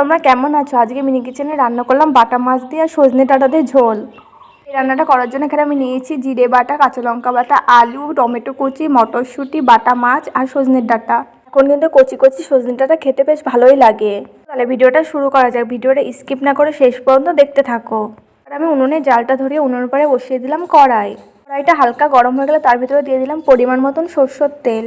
তোমরা কেমন আছো? আজকে মিনি কিচেনে রান্না করলাম বাটা মাছ দিয়ে আর সজনে ডাঁটা দিয়ে ঝোল। এই রান্নাটা করার জন্য এখানে আমি নিয়েছি জিরে বাটা, কাঁচা লঙ্কা বাটা, আলু, টমেটো কুচি, মটরশুঁটি, বাটা মাছ আর সজনের ডাঁটা। এখন কিন্তু কচি কচি সজনে ডাঁটা খেতে বেশ ভালোই লাগে। তাহলে ভিডিওটা শুরু করা যাক। ভিডিওটা স্কিপ না করে শেষ পর্যন্ত দেখতে থাকো। আর আমি উনুনে জালটা ধরিয়ে উনুনের পরে বসিয়ে দিলাম কড়াই। কড়াইটা হালকা গরম হয়ে গেলে তার ভিতরে দিয়ে দিলাম পরিমাণ মতন সরষের তেল।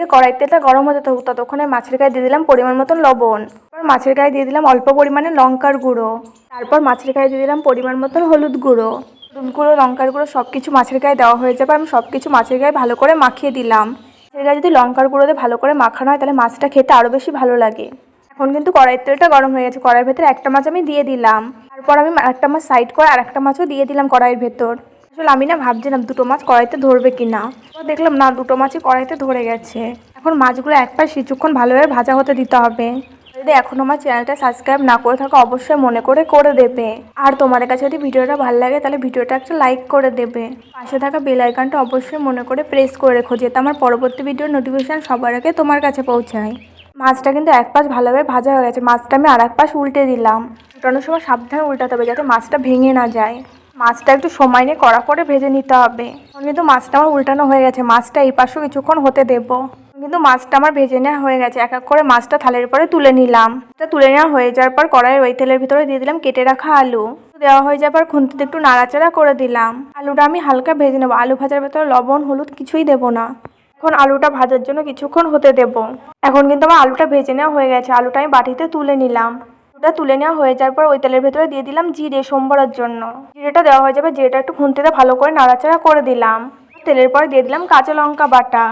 এদিকে কড়াই তেলটা গরম হতে থাকুক, ততক্ষণে মাছের গায়ে দিয়ে দিলাম পরিমাণ মতন লবণ। তারপর মাছের গায়ে দিয়ে দিলাম অল্প পরিমাণে লঙ্কার গুঁড়ো। তারপর মাছের গায়ে দিয়ে দিলাম পরিমাণ মতন হলুদ গুঁড়ো। হলুদ গুঁড়ো, লঙ্কার গুঁড়ো সব কিছু মাছের গায়ে দেওয়া হয়ে যাবে, আমি সব কিছু মাছের গায়ে ভালো করে মাখিয়ে দিলাম। মাছের গায়ে যদি লঙ্কার গুঁড়োতে ভালো করে মাখানো হয়, তাহলে মাছটা খেতে আরও বেশি ভালো লাগে। এখন কিন্তু কড়াইয়ের তেলটা গরম হয়ে গেছে, কড়াইয়ের ভেতরে একটা মাছ আমি দিয়ে দিলাম। তারপর আমি একটা মাছ সাইড করে আর একটা মাছও দিয়ে দিলাম কড়াইয়ের ভেতর। আসলে আমি না ভাবছিলাম দুটো মাছ কড়াইতে ধরবে কি না দেখলাম, না, দুটো মাছই কড়াইতে ধরে গেছে। এখন মাছগুলো এক পাশ কিছুক্ষণ ভালোভাবে ভাজা হতে দিতে হবে। যদি এখনও আমার চ্যানেলটা সাবস্ক্রাইব না করে থাকো, অবশ্যই মনে করে করে দেবে। আর তোমাদের কাছে যদি ভিডিওটা ভালো লাগে, তাহলে ভিডিওটা একটা লাইক করে দেবে। পাশে থাকা বেল আইকনটা অবশ্যই মনে করে প্রেস করে রেখো, যাতে আমার পরবর্তী ভিডিওর নোটিফিকেশান সবার আগে তোমার কাছে পৌঁছায়। মাছটা কিন্তু এক পাশ ভালোভাবে ভাজা হয়ে গেছে। মাছটা আমি আর এক পাশ উল্টে দিলাম। উল্টানোর সময় সাবধানে উল্টাতে হবে, যাতে মাছটা ভেঙে না যায়। মাছটা একটু সময় নিয়ে কড়া করে ভেজে নিতে হবে। কিন্তু মাছটা আমার উল্টানো হয়ে গেছে, মাছটা এই পাশেও কিছুক্ষণ হতে দেবো। কিন্তু মাছটা আমার ভেজে নেওয়া হয়ে গেছে, এক এক করে মাছটা থালের পরে তুলে নিলাম। এটা তুলে নেওয়া হয়ে যাওয়ার পর কড়াইয়ের ওই তেলের ভিতরে দিয়ে দিলাম কেটে রাখা আলু। দেওয়া হয়ে যাওয়ার খুন্তিতে একটু নাড়াচাড়া করে দিলাম। আলুটা আমি হালকা ভেজে নেব, আলু ভাজার ভেতরে লবণ, হলুদ কিছুই দেবো না। এখন আলুটা ভাজার জন্য কিছুক্ষণ হতে দেব। এখন কিন্তু আমার আলুটা ভেজে নেওয়া হয়ে গেছে, আলুটা আমি বাটিতে তুলে নিলাম। আলুটা তুলে নেওয়া হয়ে যাওয়ার পর ওই তেলের ভেতরে দিয়ে দিলাম জিরে সোমবারের জন্য। জিরেটা দেওয়া হয়ে যাবে, জিরেটা একটু খুন্তিতে ভালো করে নাড়াচাড়া করে দিলাম। তেলের পরে দিয়ে দিলাম কাঁচা লঙ্কা বাটা।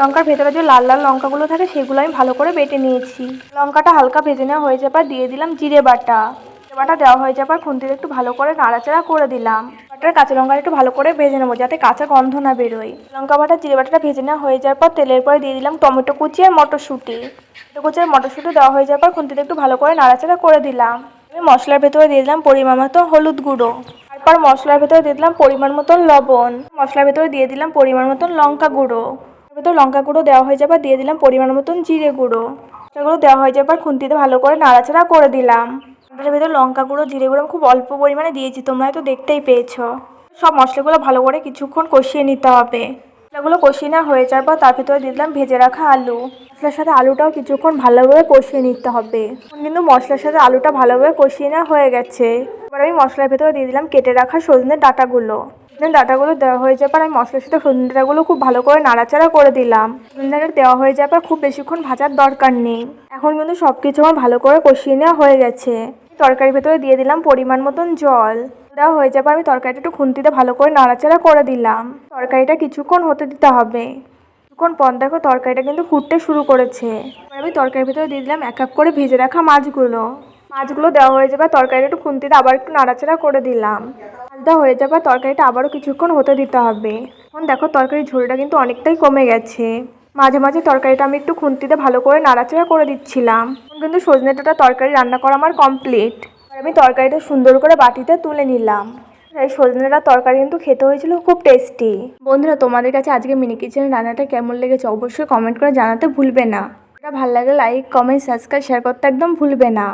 লঙ্কার ভেতরে যে লাল লাল লঙ্কাগুলো থাকে সেগুলো আমি ভালো করে বেটে নিয়েছি। লঙ্কাটা হালকা ভেজে নেওয়া হয়ে যাবার দিয়ে দিলাম জিরে বাটা। বাটা দেওয়া হয়ে যাবার খুন্তিতে একটু ভালো করে নাড়াচাড়া করে দিলাম। বাটার কাঁচা লঙ্কাটা একটু ভালো করে ভেজে নেব, যাতে কাঁচা গন্ধ না বেরোয়। লঙ্কা বাটা জিরে বাটাটা ভেজে নেওয়া হয়ে যাওয়ার পর তেলের পরে দিয়ে দিলাম টমেটো কুচি আর মটরশুঁটি। টমেটো কুচি আর মটরশুঁটি দেওয়া হয়ে যাওয়ার পর খুন্তিতে একটু ভালো করে নাড়াচাড়া করে দিলাম। আমি মশলার ভেতরে দিয়ে দিলাম পরিমাণ মতো হলুদ গুঁড়ো। তারপর মশলার ভেতরে দিয়ে দিলাম পরিমাণ মতন লবণ। মশলার ভেতরে দিয়ে দিলাম পরিমাণ মতন লঙ্কা গুঁড়ো। ভেতর লঙ্কা গুঁড়ো দেওয়া হয়ে যাবার দিয়ে দিলাম পরিমাণ মতন জিরে গুঁড়ো। সেগুলো দেওয়া হয়ে যাবার খুন্তিতে ভালো করে নাড়াচাড়া করে দিলাম। এটার ভেতর লঙ্কা গুঁড়ো, জিরে গুঁড়ো খুব অল্প পরিমাণে দিয়েছি, তোমরা হয়তো দেখতেই পেয়েছ। সব মশলাগুলো ভালো করে কিছুক্ষণ কষিয়ে নিতে হবে। মশলাগুলো কষিয়ে নেওয়া হয়ে যাওয়ার পর তার ভিতরে দিয়ে দিলাম ভেজে রাখা আলু। মশলার সাথে আলুটাও কিছুক্ষণ ভালোভাবে কষিয়ে নিতে হবে। কিন্তু মশলার সাথে আলুটা ভালোভাবে কষিয়ে নেওয়া হয়ে গেছে। এবার আমি মশলার ভেতরে দিয়ে দিলাম কেটে রাখা সজনের ডাঁটাগুলো। ডাঁটাগুলো দেওয়া হয়ে যাওয়ার পর আমি মশলার সাথে সজনে ডাঁটাগুলো খুব ভালো করে নাড়াচাড়া করে দিলাম। সজনে ডাঁটা দেওয়া হয়ে যাওয়ার পর খুব বেশিক্ষণ ভাজার দরকার নেই। এখন কিন্তু সব কিছু আমার ভালো করে কষিয়ে নেওয়া হয়ে গেছে। তরকারির ভেতরে দিয়ে দিলাম পরিমাণ মতন জল। দেওয়া হয়ে যাবে, আমি তরকারিটা একটু খুন্তিতে ভালো করে নাড়াচাড়া করে দিলাম। তরকারিটা কিছুক্ষণ হতে দিতে হবে। কিছুক্ষণ পর দেখো তরকারিটা কিন্তু ফুটতে শুরু করেছে। আমি তরকারির ভিতরে দিয়ে দিলাম এক এক করে ভেজে রাখা মাছগুলো। মাছগুলো দেওয়া হয়ে যাবে, তরকারিটা একটু খুন্তিতে আবার একটু নাড়াচাড়া করে দিলাম। মাছটা হয়ে যাবে, তরকারিটা আবারও কিছুক্ষণ হতে দিতে হবে। এখন দেখো তরকারির ঝোলটা কিন্তু অনেকটাই কমে গেছে। মাঝে মাঝে তরকারিটা আমি একটু খুন্তিতে ভালো করে নাড়াচাড়া করে দিচ্ছিলাম। কিন্তু সজনে তরকারি রান্না করা আমার কমপ্লিট আমি তরকারিটা সুন্দর করে বাটিতে তুলে নিলাম। এই সজনেটা তরকারি কিন্তু খেতে হয়েছিল খুব টেস্টি বন্ধুরা, তোমাদের কাছে আজকে মিনি কিচেনের রান্নাটা কেমন লেগেছে অবশ্যই কমেন্ট করে জানাতে ভুলবে না। ভালো লাগে লাইক কমেন্ট সাবস্ক্রাইব শেয়ার করতে একদম ভুলবে না।